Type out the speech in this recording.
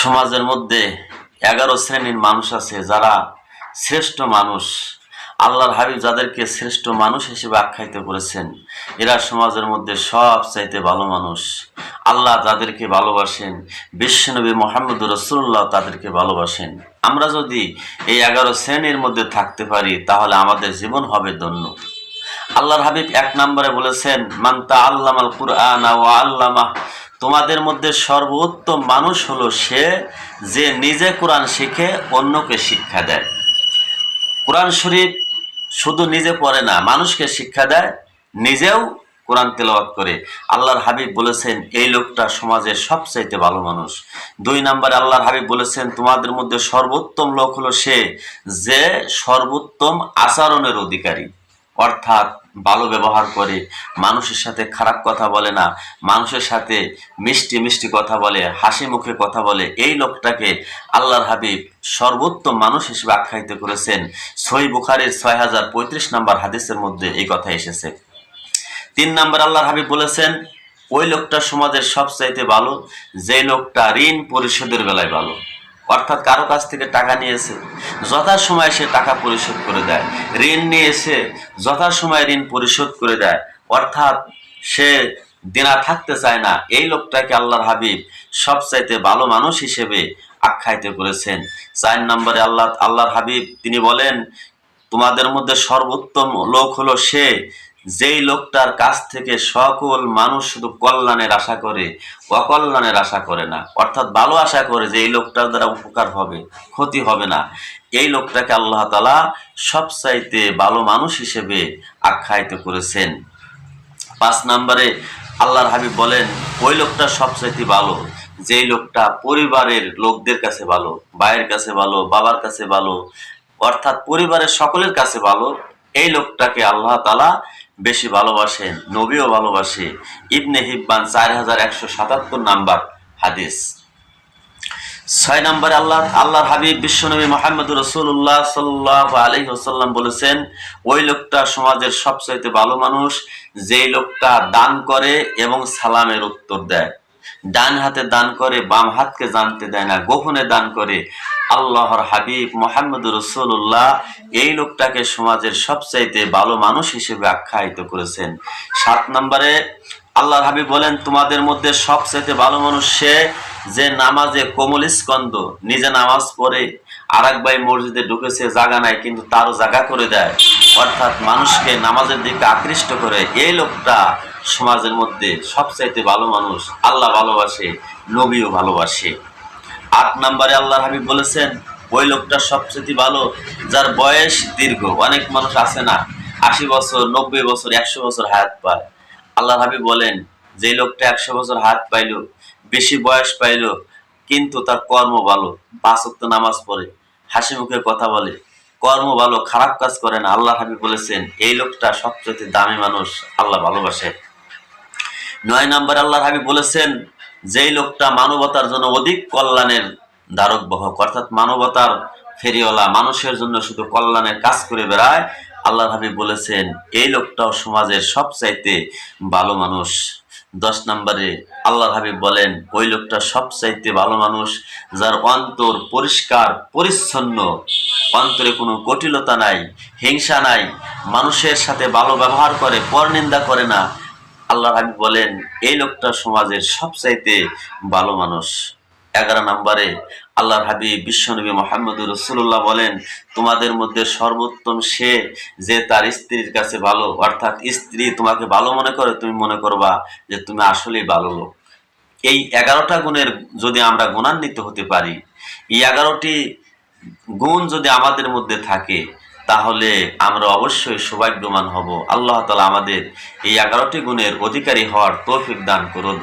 সমাজের মধ্যে এগারো শ্রেণির মানুষ আছে, যারা শ্রেষ্ঠ মানুষ। আল্লাহর হাবিব যাদেরকে শ্রেষ্ঠ মানুষ হিসেবে আখ্যায়িত করেছেন, এরা সমাজের মধ্যে সব চাইতে ভালো মানুষ। আল্লাহ তাদেরকে ভালোবাসেন, বিশ্বনবী মোহাম্মদ রসুল্লাহ তাদেরকে ভালোবাসেন। আমরা যদি এই এগারো শ্রেণির মধ্যে থাকতে পারি, তাহলে আমাদের জীবন হবে ধন্য। আল্লাহর হাবিব এক নম্বরে বলেছেন মান্তা আল্লাম আল কুরআন ও আল্লামা তোমাদের মধ্যে সর্বোত্তম মানুষ হলো সে যে নিজে কোরআন শিখে অন্যকে শিক্ষা দেয়। কোরআন শরীফ শুধু নিজে পড়ে না, মানুষকে শিক্ষা দেয়, নিজেও কোরআন তেলাওয়াত করে। আল্লাহর হাবিব বলেছেন, এই লোকটা সমাজের সবচাইতে ভালো মানুষ। দুই নম্বরে আল্লাহর হাবিব বলেছেন, তোমাদের মধ্যে সর্বোত্তম লোক হলো সে যে সর্বোত্তম আচরণের অধিকারী। অর্থাৎ ভালো ব্যবহার করে, মানুষের সাথে খারাপ কথা বলে না, মানুষের সাথে মিষ্টি মিষ্টি কথা বলে, হাসি মুখে কথা বলে, এই লোকটাকে আল্লাহর হাবিব সর্বোত্তম মানুষ হিসেবে আখ্যায়িত করেছেন। সই বুখারের ছয় হাজার পঁয়ত্রিশ নম্বর হাদিসের মধ্যে এই কথা এসেছে। তিন নম্বর আল্লাহর হাবিব বলেছেন, ওই লোকটা সমাজের সবচাইতে ভালো যে লোকটা ঋণ পরিশোধের বেলায় ভালো। অর্থাৎ কারও কাছ থেকে টাকা নিয়েছে, যথাসময়ে সে টাকা পরিশোধ করে দেয়। ঋণ নিয়েছে, যথাসময়ে ঋণ পরিশোধ করে দেয়। অর্থাৎ সে দেনা থাকতে চায় না। এই লোকটাকে আল্লাহর হাবিব সবচাইতে ভালো মানুষ হিসেবে আখ্যায়িত করেছেন। চার নম্বরে আল্লাহ আল্লাহর হাবিব তিনি বলেন, তোমাদের মধ্যে সর্বোত্তম লোক হলো সে যেই লোকটার কাছ থেকে সকল মানুষ শুধু কল্যাণের আশা করে, অকল্যাণের আশা করে না, অর্থাৎ ভালো আশা করে যে এই লোকটার দ্বারা উপকার হবে, ক্ষতি হবে না, এই লোকটাকে আল্লাহ তালা সবচাইতে ভালো মানুষ হিসেবে আখ্যায়িত করেছেন। পাঁচ নম্বরে আল্লাহর হাবিব বলেন, ওই লোকটা সবচাইতে ভালো, যেই লোকটা পরিবারের লোকদের কাছে ভালো, ভাইয়ের কাছে ভালো, বাবার কাছে ভালো, অর্থাৎ পরিবারের সকলের কাছে ভালো, এই লোকটাকে আল্লাহ তালা বেশি ভালোবাসেন নবীও ভালোবাসে। ইবনে হিব্বান চার হাজার একশো সাতাত্তর নাম্বার হাদিস। ছয় নম্বরে আল্লাহ আল্লাহর হাবিব বিশ্বনবী মোহাম্মদ রসুল্লাহ সাল্লাহ আলহি আসাল্লাম বলেছেন, ওই লোকটা সমাজের সবচাইতে ভালো মানুষ, যেই লোকটা দান করে এবং সালামের উত্তর দেয়। ডান হাতে দান করে, বাম হাতকে জানতে দেয় না, গোপনে দান করে। আল্লাহর হাবিব মোহাম্মদ রসুল্লাহ এই লোকটাকে সমাজের সবচাইতে ভালো মানুষ হিসেবে আখ্যায়িত করেছেন। সাত নম্বরে, আল্লাহর হাবিব বলেন, তোমাদের মধ্যে সবচাইতে ভালো মানুষ সে যে নামাজে কোমল স্কন্দ নিজে নামাজ পড়ে আর ভাই মসজিদে ঢুকেছে, জাগা নাই, কিন্তু তারও জাগা করে দেয়। অর্থাৎ মানুষকে নামাজের দিকে আকৃষ্ট করে এই লোকটা সমাজের মধ্যে সবচাইতে ভালো মানুষ। আল্লাহ ভালোবাসে, নবীও ভালোবাসে। আট নম্বরে আল্লাহ হাবিব বলেছেন, ওই লোকটা সবচেয়ে ভালো, যার বয়স দীর্ঘ, অনেক মানুষ আছে না, আশি বছর, নব্বই বছর, একশো বছর হায়াত পায়। আল্লাহ হাবিব বলেন যে লোকটা একশো বছর হায়াত পাইল, বেশি বয়স পাইল, কিন্তু তার কর্ম ভালো, পাঁচ নামাজ পড়ে। হাসি মুখে কথা বলে, কর্ম ভালো, খারাপ কাজ করে না, আল্লাহ হাবিব বলেছেন, এই লোকটা সবচেয়ে দামি মানুষ, আল্লাহ ভালোবাসে। নয় নম্বর আল্লাহ হাবিব বলেছেন, যেই লোকটা মানবতার জন্য অধিক কল্যাণের ধারক বহক, অর্থাৎ মানবতার ফেরিওয়ালা, মানুষের জন্য শুধু কল্যাণের কাজ করে বেড়ায় আল্লাহ হাবিব বলেছেন, এই লোকটাও সমাজের সবচাইতে ভালো মানুষ। দশ নম্বরে আল্লাহ হাবিব বলেন, ওই লোকটা সবচাইতে ভালো মানুষ, যার অন্তর পরিষ্কার, পরিচ্ছন্ন। অন্তরে কোনো কঠিলতা নাই, হিংসা নাই, মানুষের সাথে ভালো ব্যবহার করে, পরনিন্দা করে না। আল্লাহ হাবিব বলেন, এই লোকটা সমাজের সবচাইতে ভালো মানুষ। এগারো নম্বরে আল্লাহর হাবিব বিশ্বনবী মোহাম্মদ রসুল্লাহ বলেন, তোমাদের মধ্যে সর্বোত্তম সে যে তার স্ত্রীর কাছে ভালো, অর্থাৎ স্ত্রী তোমাকে ভালো মনে করে, তুমি মনে করবা যে তুমি আসলেই ভালো লোক। এই এগারোটা গুণের যদি আমরা গুণান্বিত হতে পারি, এই এগারোটি গুণ যদি আমাদের মধ্যে থাকে, তাহলে আমরা অবশ্যই সৌভাগ্যবান হব। আল্লাহ তালা আমাদের এই এগারোটি গুণের অধিকারী হওয়ার তৌফিক দান করুন।